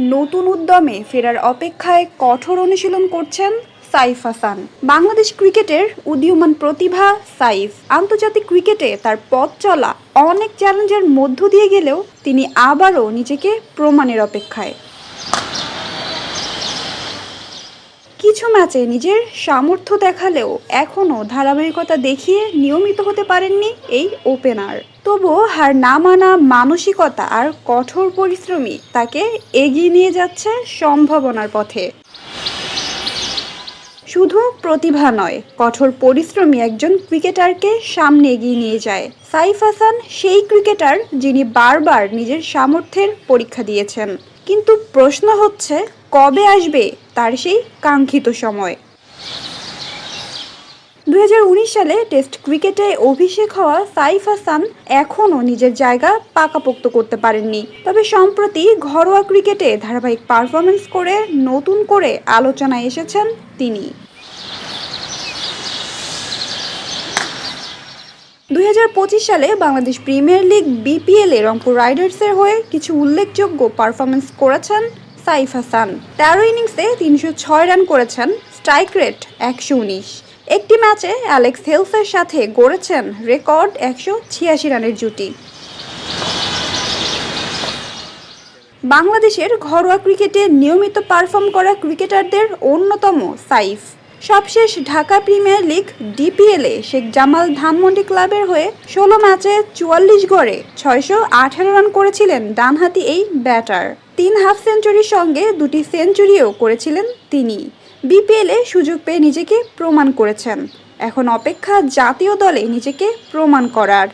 নতুন উদ্যমে ফেরার অপেক্ষায় কঠোর অনুশীলন করছেন সাইফ হাসান। বাংলাদেশ ক্রিকেটের উদীয়মান প্রতিভা সাইফ। আন্তর্জাতিক ক্রিকেটে তার পথ চলা অনেক চ্যালেঞ্জের মধ্য দিয়ে গেলেও তিনি আবারও নিজেকে প্রমাণের অপেক্ষায়। কিছু ম্যাচে নিজের সামর্থ্য দেখালেও এখনও ধারাবাহিকতা দেখিয়ে নিয়মিত হতে পারেননি এই ওপেনার। তবুও হার না মানা মানসিকতা আর কঠোর পরিশ্রমী তাকে এগিয়ে নিয়ে যাচ্ছে সম্ভাবনার পথে। শুধু প্রতিভা নয়, কঠোর পরিশ্রমী একজন ক্রিকেটারকে সামনে এগিয়ে নিয়ে যায়। সাইফ হাসান, সেই ক্রিকেটার যিনি বারবার নিজের সামর্থ্যের পরীক্ষা দিয়েছেন। কিন্তু প্রশ্ন হচ্ছে কবে আসবে তার সেই কাঙ্ক্ষিত সময়। দুই হাজার উনিশ সালে টেস্ট ক্রিকেটে অভিষেক হওয়া সাইফ হাসান এখনও নিজের জায়গা পাকাপোক্ত করতে পারেননি। তবে সম্প্রতি ঘরোয়া ক্রিকেটে ধারাবাহিক পারফরমেন্স করে নতুন করে আলোচনায় এসেছেন তিনি। দুই হাজার পঁচিশ সালে বাংলাদেশ প্রিমিয়ার লিগ বিপিএলে রংপুর রাইডার্সের হয়ে কিছু উল্লেখযোগ্য পারফরমেন্স করেছেন সাইফ হাসান। তেরো ইনিংসে তিনশো ছয় রান করেছেন, স্ট্রাইক রেট একশো উনিশ। একটি ম্যাচে অ্যালেক্স হেলসের সাথে গড়েছেন রেকর্ড একশো ছিয়াশি রানের জুটি। বাংলাদেশের ঘরোয়া ক্রিকেটে নিয়মিত পারফর্ম করা ক্রিকেটারদের অন্যতম সাইফ। সবশেষ ঢাকা প্রিমিয়ার লিগ ডিপিএলে শেখ জামাল ধানমন্ডি ক্লাবের হয়ে ষোলো ম্যাচে চুয়াল্লিশ গড়ে ছয়শো আঠারো রান করেছিলেন ডানহাতি এই ব্যাটার। তিন হাফ সেঞ্চুরির সঙ্গে দুটি সেঞ্চুরিও করেছিলেন তিনি। বিপিএলে সুযোগ পেয়ে নিজেকে প্রমাণ করেছেন। এখন অপেক্ষা জাতীয় দলে নিজেকে প্রমাণ করার।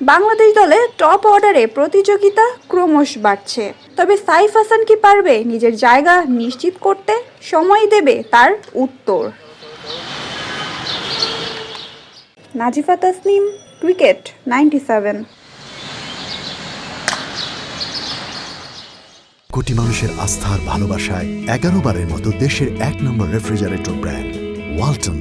বাংলাদেশ দলে টপ অর্ডারে প্রতিযোগিতা ক্রমশ বাড়ছে। তবে সাইফ হাসান কি পারবে? নিজের জায়গা নিশ্চিত করতে সময় দেবে তার উত্তর। Nazifa Tasnim, cricket ninety seven. কোটি মানুষের আস্থার ভালোবাসায় এগারো বারের মতো দেশের এক নম্বর রেফ্রিজারেটর ব্র্যান্ড, ওয়ালটন।